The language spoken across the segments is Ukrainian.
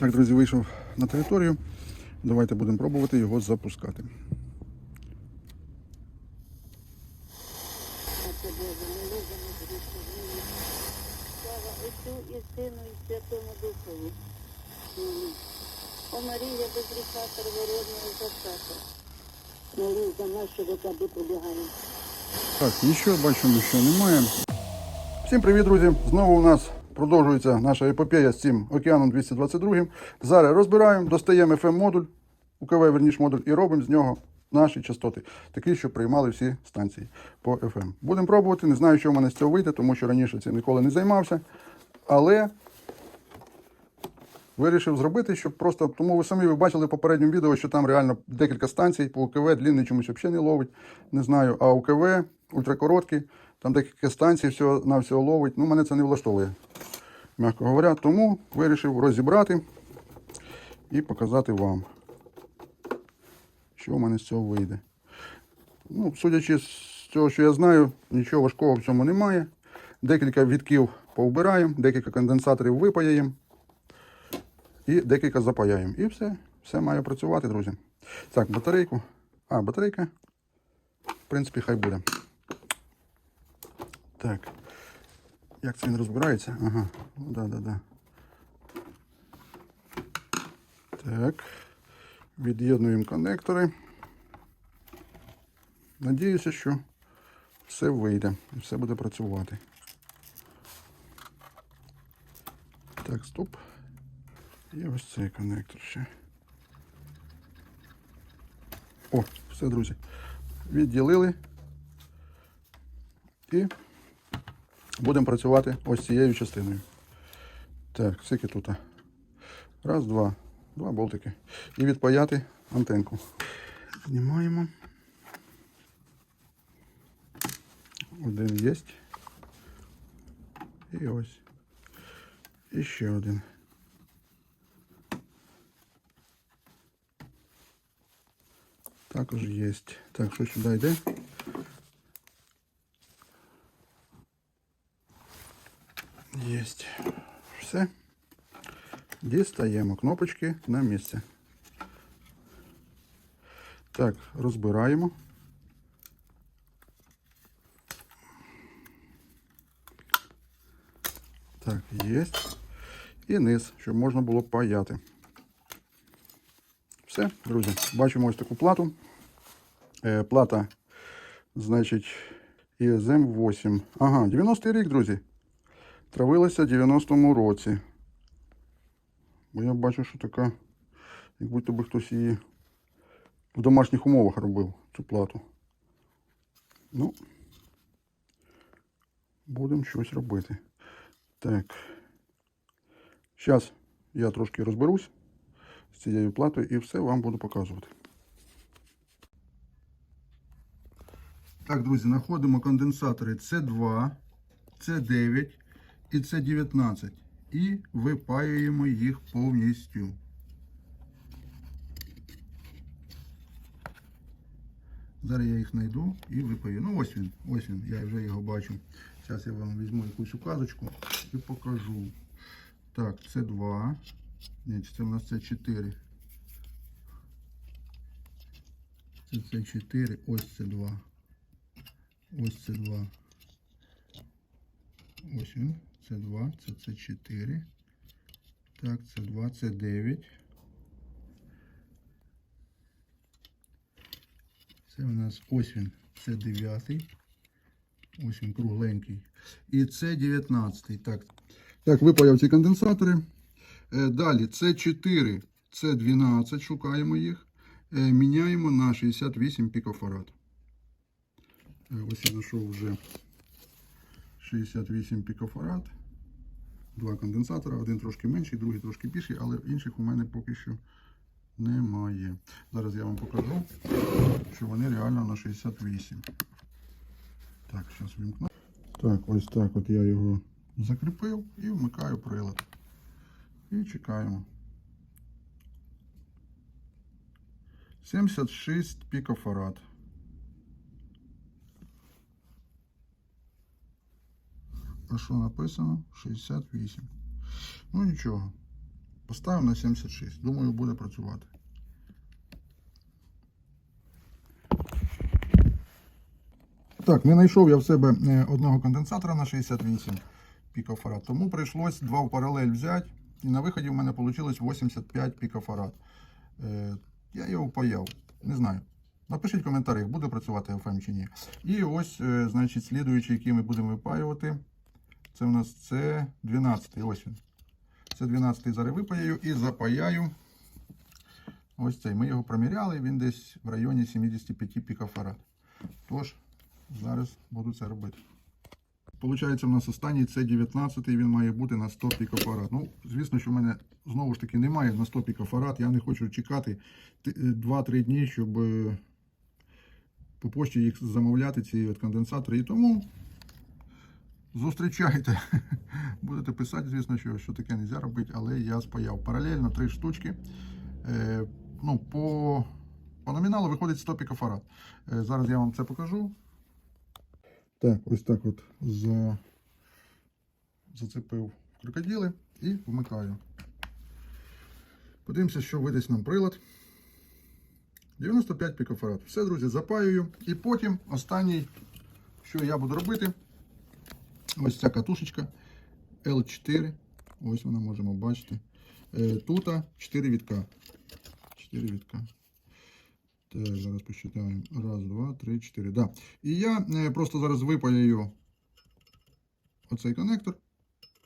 Так, друзі, вийшов на територію. Давайте будемо пробувати його запускати. О Марія, без гріха первородного зачата. Молись за нас, що до. Так, нічого бачимо, що немає. Всім привіт, друзі! Знову у нас продовжується наша епопея з цим океаном 222. Зараз розбираємо, достаємо FM-модуль, УКВ, верніш модуль, і робимо з нього наші частоти, такі, що приймали всі станції по FM. Будемо пробувати. Не знаю, що в мене з цього вийде, тому що раніше цим ніколи не займався. Але вирішив зробити, щоб просто. Тому ви самі ви бачили в попередньому відео, що там реально декілька станцій по УКВ, длінний чомусь взагалі не ловить. Не знаю. А УКВ ультракороткі, там декілька станцій всього на всього ловить. Ну, мене це не влаштовує, м'яко говоря. Тому вирішив розібрати і показати вам, що в мене з цього вийде. Ну, судячи з цього, що я знаю, нічого важкого в цьому немає. Декілька відків повбираємо, декілька конденсаторів випаяємо і декілька запаяємо. І все, все має працювати, друзі. Так, батарейку. А, батарейка. В принципі, хай буде. Так. Як це він розбирається? Ага. Ну, да, да, да. Так. Від'єднуємо коннектори. Надіюся, що все вийде і все буде працювати. Так, стоп. І ось цей коннектор ще. О, все, друзі. Відділили. І будемо працювати ось цією частиною. Так, скільки тут? Раз, два. Два болтики. І відпаяти антенку. Знімаємо. Один є. І ось. І ще один. Також є. Так, що сюди йде? Єсть. Все. Дістаємо кнопочки на місце. Так, розбираємо. Так, є. І низ, щоб можна було паяти. Все, друзі, бачимо ось таку плату. Е, плата, значить, ESM 8. Ага, 90-й рік, друзі. Травилася в 90-му році. Бо я бачу, що така, як будто би хтось її в домашніх умовах робив, цю плату. Ну, будемо щось робити. Так. Зараз я трошки розберусь з цією платою і все вам буду показувати. Так, друзі, знаходимо конденсатори С2, С9 і С19. І випаюємо їх повністю. Зараз я їх знайду і випаю. Ну ось він, ось він, я вже його бачу. Зараз я вам візьму якусь указочку і покажу. Так, це 2. Ні, це у нас це 4. Це це 4, ось це 2. Ось це 2. Ось він. Це 2, це це 4. Так, це 2, це 9. Це у нас ось він, це 9. Ось він кругленький. І це 19. Так, так випаяв ці конденсатори. Е, Далі це 4, це 12, шукаємо їх. Е, Міняємо на 68 пікофарад. Е, Ось я знайшов вже 68 пікофарад. Два конденсатора, один трошки менший, другий трошки більший, але інших у мене поки що немає. Зараз я вам покажу, що вони реально на 68. Так, зараз вимкну. Так, ось так от я його закріпив і вмикаю прилад. І чекаємо. 76 пікофарад. А що написано? 68. Ну нічого. Поставив на 76. Думаю, буде працювати. Так, не знайшов я в себе е, одного конденсатора на 68 пікофарад, тому прийшлось два в паралель взяти. І на виході в мене вийшло 85 пікофарад. Е, я його паяв. Не знаю. Напишіть в коментарях, буде працювати FM чи ні. І ось, е, значить, слідуючий, який ми будемо випаювати. Це у нас це 12 ось він. Це 12 зараз випаяю і запаяю. Ось цей. Ми його проміряли, він десь в районі 75 пікофарад. Тож, зараз буду це робити. Получається, у нас останній це 19 він має бути на 100 пікофарад. Ну, звісно, що в мене знову ж таки немає на 100 пікофарад. Я не хочу чекати 2-3 дні, щоб е, по пошті їх замовляти, ці от конденсатори. І тому зустрічайте. Будете писати, звісно, що, що таке не можна робити, але я спаяв паралельно три штучки. Е, ну, по, по номіналу виходить 100 пікофарад. Е, зараз я вам це покажу. Так, ось так от за... зацепив в крокодили і вмикаю. Подивимося, що видасть нам прилад. 95 пікофарад. Все, друзі, запаюю. І потім останній, що я буду робити, ось ця катушечка L4. Ось вона можемо бачити. Е, Тут 4 вітка. 4 вітка. Так, зараз посчитаємо. Раз, два, три, чотири. Да. І я е, просто зараз випаяю оцей коннектор.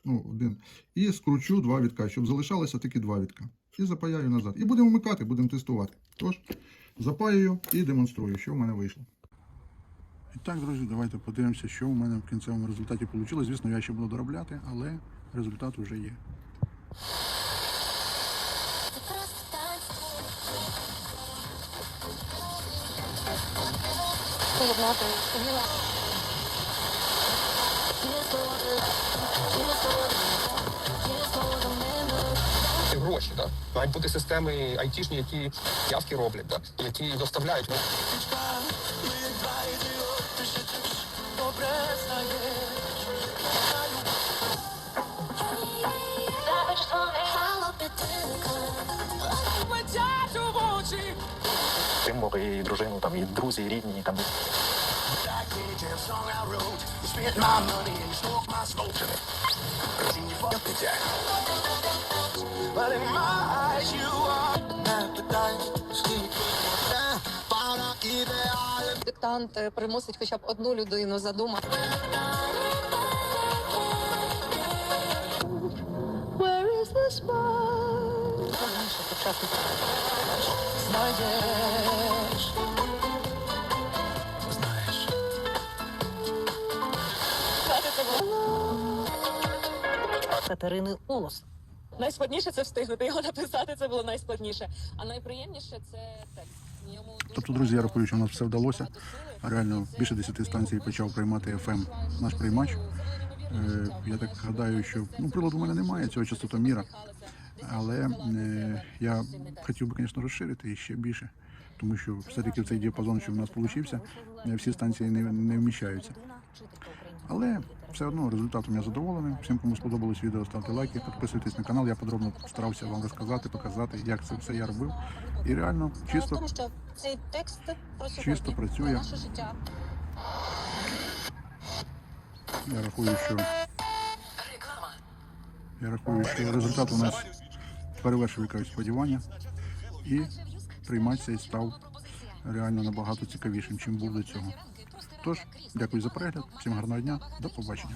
Ну, один. І скручу два вітка, щоб залишалося тільки два вітка. І запаяю назад. І будемо вмикати, будемо тестувати. Тож, запаюю і демонструю, що в мене вийшло. І так, друзі, давайте подивимося, що у мене в кінцевому результаті вийшло. Звісно, я ще буду доробляти, але результат вже є. Гроші, да? мають бути системи айтішні, які явки роблять, да? які доставляють. Підтримував і дружину, там, і друзі, і рідні, і там. Диктант е, примусить хоча б одну людину задумати. Where is the spark? Раніше Катерини Улос. Найскладніше це встигнути його написати. Це було найскладніше. А найприємніше це текст. В Тобто, друзі, я рахую, що в нас все вдалося. Реально більше 10 станцій почав приймати FM наш приймач. Е, Я так гадаю, що ну, приладу у мене немає цього частотоміра, але е, я хотів би, звісно, розширити і ще більше, тому що все-таки в цей діапазон, що в нас вийшов, всі станції не, не вміщаються. Але все одно результатом я задоволений. Всім, кому сподобалось відео, ставте лайки, підписуйтесь на канал. Я подробно старався вам розказати, показати, як це все я робив. І реально чисто Тому що цей текст про Чисто працює. наше життя. Я рахую, що я рахую, що результат у нас перевершив якесь сподівання, і приймач цей став реально набагато цікавішим, чим був до цього. Тож, дякую за перегляд, всім гарного дня, до побачення.